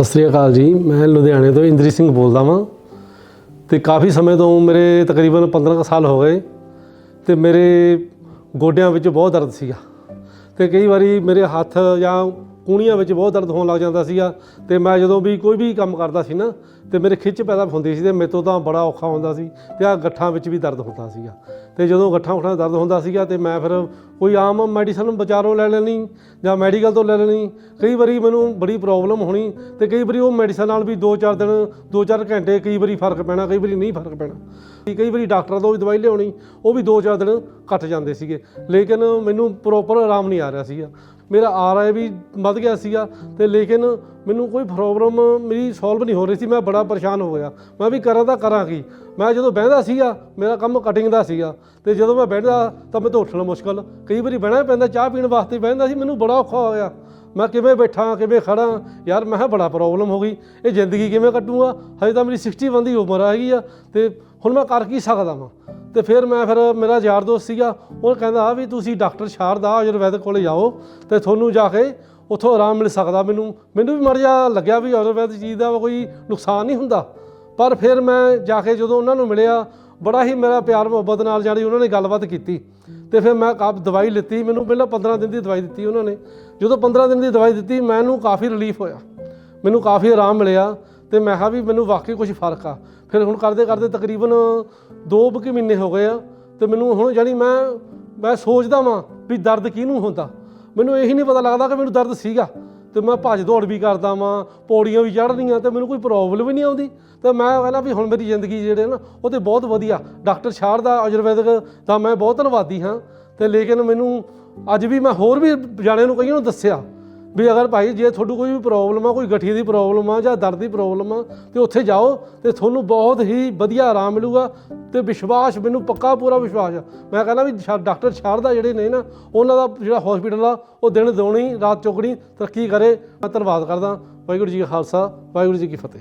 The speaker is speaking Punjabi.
ਸਤਿ ਸ੍ਰੀ ਅਕਾਲ ਜੀ। ਮੈਂ ਲੁਧਿਆਣੇ ਤੋਂ ਇੰਦਰੀ ਸਿੰਘ ਬੋਲਦਾ ਵਾਂ। ਤੇ ਕਾਫੀ ਸਮੇਂ ਤੋਂ ਮੇਰੇ ਤਕਰੀਬਨ 15 ਸਾਲ ਹੋ ਗਏ ਤੇ ਮੇਰੇ ਗੋਡਿਆਂ ਵਿੱਚ ਬਹੁਤ ਦਰਦ ਸੀਗਾ। ਤੇ ਕਈ ਵਾਰੀ ਮੇਰੇ ਹੱਥ ਜਾਂ ਕੂਣੀਆਂ ਵਿੱਚ ਬਹੁਤ ਦਰਦ ਹੋਣ ਲੱਗ ਜਾਂਦਾ ਸੀਗਾ ਤੇ ਮੈਂ ਜਦੋਂ ਵੀ ਕੋਈ ਵੀ ਕੰਮ ਕਰਦਾ ਸੀ ਨਾ, ਤੇ ਮੇਰੇ ਖਿੱਚ ਪੈਦਾ ਹੁੰਦੀ ਸੀ ਤੇ ਮੇਰੇ ਤੋਂ ਤਾਂ ਬੜਾ ਔਖਾ ਹੁੰਦਾ ਸੀ ਤੇ ਆ ਗੱਠਾਂ ਵਿੱਚ ਵੀ ਦਰਦ ਹੁੰਦਾ ਸੀਗਾ। ਤੇ ਜਦੋਂ ਗੱਠਾਂ ਉਠਾਂ ਦਰਦ ਹੁੰਦਾ ਸੀਗਾ ਤੇ ਮੈਂ ਫਿਰ ਕੋਈ ਆਮ ਮੈਡੀਸਨ ਬਾਜ਼ਾਰੋਂ ਲੈ ਲੈਣੀ ਜਾਂ ਮੈਡੀਕਲ ਤੋਂ ਲੈ ਲੈਣੀ, ਕਈ ਵਾਰੀ ਮੈਨੂੰ ਬੜੀ ਪ੍ਰੋਬਲਮ ਹੋਣੀ ਤੇ ਕਈ ਵਾਰੀ ਉਹ ਮੈਡੀਸਨ ਨਾਲ ਵੀ 2-4 ਦਿਨ 2-4 ਘੰਟੇ ਕਈ ਵਾਰੀ ਫ਼ਰਕ ਪੈਣਾ, ਕਈ ਵਾਰੀ ਨਹੀਂ ਫ਼ਰਕ ਪੈਣਾ। ਕਈ ਵਾਰੀ ਡਾਕਟਰਾਂ ਤੋਂ ਵੀ ਦਵਾਈ ਲਿਆਉਣੀ, ਉਹ ਵੀ 2-4 ਦਿਨ ਕੱਟ ਜਾਂਦੇ ਸੀਗੇ। ਲੇਕਿਨ ਮੈਨੂੰ ਪ੍ਰੋਪਰ ਆਰਾਮ ਨਹੀਂ ਆ ਰਿਹਾ ਸੀਗਾ। ਮੇਰਾ ਆਰ ਆਈ ਵੀ ਵੱਧ ਗਿਆ ਸੀਗਾ ਤੇ ਲੇਕਿਨ ਮੈਨੂੰ ਕੋਈ ਪ੍ਰੋਬਲਮ ਮੇਰੀ ਸੋਲਵ ਨਹੀਂ ਹੋ ਰਹੀ ਸੀ, ਮੈਂ ਬੜਾ ਪਰੇਸ਼ਾਨ ਹੋ ਗਿਆ। ਮੈਂ ਵੀ ਕਰਾਂ ਤਾਂ ਕਰਾਂ ਕੀ। ਮੈਂ ਜਦੋਂ ਬਹਿੰਦਾ ਸੀਗਾ, ਮੇਰਾ ਕੰਮ ਕਟਿੰਗ ਦਾ ਸੀਗਾ ਤੇ ਜਦੋਂ ਮੈਂ ਬਹਿੰਦਾ ਤਾਂ ਮੈਂ ਉੱਠਣਾ ਮੁਸ਼ਕਲ। ਕਈ ਵਾਰੀ ਬਹਿਣਾ ਪੈਂਦਾ, ਚਾਹ ਪੀਣ ਵਾਸਤੇ ਬਹਿੰਦਾ ਸੀ, ਮੈਨੂੰ ਬੜਾ ਔਖਾ ਹੋ ਗਿਆ ਮੈਂ ਕਿਵੇਂ ਬੈਠਾਂ, ਕਿਵੇਂ ਖੜਾ? ਯਾਰ ਮੈਂ ਕਿਹਾ ਬੜਾ ਪ੍ਰੋਬਲਮ ਹੋ ਗਈ, ਇਹ ਜ਼ਿੰਦਗੀ ਕਿਵੇਂ ਕੱਟੂਗਾ? ਹਜੇ ਤਾਂ ਮੇਰੀ 61 ਦੀ ਉਮਰ ਹੈਗੀ ਆ ਤੇ ਹੁਣ ਮੈਂ ਕਰ ਕੀ ਸਕਦਾ ਵਾਂ? ਤੇ ਫਿਰ ਮੈਂ ਫਿਰ ਮੇਰਾ ਯਾਰ ਦੋਸਤ ਸੀਗਾ, ਉਹ ਕਹਿੰਦਾ ਵੀ ਤੁਸੀਂ ਡਾਕਟਰ ਸ਼ਾਰਦਾ ਆਯੁਰਵੈਦਿਕ ਕੋਲੇ ਜਾਓ ਤੇ ਤੁਹਾਨੂੰ ਜਾ ਕੇ ਉੱਥੋਂ ਆਰਾਮ ਮਿਲ ਸਕਦਾ ਮੈਨੂੰ। ਮੈਨੂੰ ਵੀ ਮਰ ਜਾ ਲੱਗਿਆ ਵੀ ਆਯੁਰਵੈਦਿਕ ਚੀਜ਼ ਦਾ ਕੋਈ ਨੁਕਸਾਨ ਨਹੀਂ ਹੁੰਦਾ। ਪਰ ਫਿਰ ਮੈਂ ਜਾ ਕੇ ਜਦੋਂ ਉਹਨਾਂ ਨੂੰ ਮਿਲਿਆ, ਬੜਾ ਹੀ ਮੇਰਾ ਪਿਆਰ ਮੁਹੱਬਤ ਨਾਲ ਜਾਣੀ ਉਹਨਾਂ ਨੇ ਗੱਲਬਾਤ ਕੀਤੀ। ਤੇ ਫਿਰ ਮੈਂ ਕਾਫ ਦਵਾਈ ਲਿੱਤੀ, ਮੈਨੂੰ ਪਹਿਲਾਂ 15 ਦਿਨ ਦੀ ਦਵਾਈ ਦਿੱਤੀ ਉਹਨਾਂ ਨੇ। ਜਦੋਂ 15 ਦਿਨ ਦੀ ਦਵਾਈ ਦਿੱਤੀ, ਮੈਨੂੰ ਕਾਫੀ ਰਿਲੀਫ ਹੋਇਆ। ਮੈਨੂੰ ਕਾਫੀ ਆਰਾਮ ਮਿਲਿਆ। ਤੇ ਮੈਂ ਕਿਹਾ ਵੀ ਮੈਨੂੰ ਵਾਕਈ ਕੁਝ ਫ਼ਰਕ ਆ। ਫਿਰ ਹੁਣ ਕਰਦੇ ਕਰਦੇ ਤਕਰੀਬਨ 2 ਕੁ ਮਹੀਨੇ ਹੋ ਗਏ ਆ ਤੇ ਮੈਨੂੰ ਹੁਣ ਜਾਣੀ ਮੈਂ ਮੈਂ ਸੋਚਦਾ ਵਾਂ ਵੀ ਦਰਦ ਕਿਹਨੂੰ ਹੁੰਦਾ। ਮੈਨੂੰ ਇਹੀ ਨਹੀਂ ਪਤਾ ਲੱਗਦਾ ਕਿ ਮੈਨੂੰ ਦਰਦ ਸੀਗਾ। ਤੇ ਮੈਂ ਭੱਜ ਦੌੜ ਵੀ ਕਰਦਾ ਵਾਂ, ਪੌੜੀਆਂ ਵੀ ਚੜ੍ਹਨੀਆਂ ਤੇ ਮੈਨੂੰ ਕੋਈ ਪ੍ਰੋਬਲਮ ਹੀ ਨਹੀਂ ਆਉਂਦੀ। ਤੇ ਮੈਂ ਕਹਿੰਦਾ ਵੀ ਹੁਣ ਮੇਰੀ ਜ਼ਿੰਦਗੀ ਜਿਹੜੇ ਨਾ, ਉਹ ਤੇ ਬਹੁਤ ਵਧੀਆ। ਡਾਕਟਰ ਸ਼ਾਰਦਾ ਆਯੁਰਵੈਦਿਕ ਦਾ ਮੈਂ ਬਹੁਤ ਧੰਨਵਾਦੀ ਹਾਂ। ਤੇ ਲੇਕਿਨ ਮੈਨੂੰ ਅੱਜ ਵੀ ਮੈਂ ਹੋਰ ਵੀ ਜਾਣਿਆਂ ਨੂੰ ਕਈਆਂ ਨੂੰ ਦੱਸਿਆ ਵੀ ਅਗਰ ਭਾਈ ਜੇ ਤੁਹਾਨੂੰ ਕੋਈ ਵੀ ਪ੍ਰੋਬਲਮ ਆ, ਕੋਈ ਗਠੀਏ ਦੀ ਪ੍ਰੋਬਲਮ ਆ ਜਾਂ ਦਰਦ ਦੀ ਪ੍ਰੋਬਲਮ ਆ, ਤੇ ਉੱਥੇ ਜਾਓ ਤੇ ਤੁਹਾਨੂੰ ਬਹੁਤ ਹੀ ਵਧੀਆ ਆਰਾਮ ਮਿਲੂਗਾ ਤੇ ਵਿਸ਼ਵਾਸ, ਮੈਨੂੰ ਪੱਕਾ ਪੂਰਾ ਵਿਸ਼ਵਾਸ ਆ। ਮੈਂ ਕਹਿੰਦਾ ਵੀ ਸ਼ਾ- ਡਾਕਟਰ ਸ਼ਾਰਦਾ ਜਿਹੜੇ ਨੇ ਨਾ, ਉਹਨਾਂ ਦਾ ਜਿਹੜਾ ਹਸਪੀਟਲ ਆ, ਉਹ ਦਿਨ ਦੋਣੀ, ਰਾਤ ਚੌਗਣੀ ਤਰੱਕੀ ਕਰੇ। ਮੈਂ ਧੰਨਵਾਦ ਕਰਦਾ। ਵਾਹਿਗੁਰੂ ਜੀ ਕਾ ਖਾਲਸਾ, ਵਾਹਿਗੁਰੂ ਜੀ ਕੀ ਫਤਿਹ।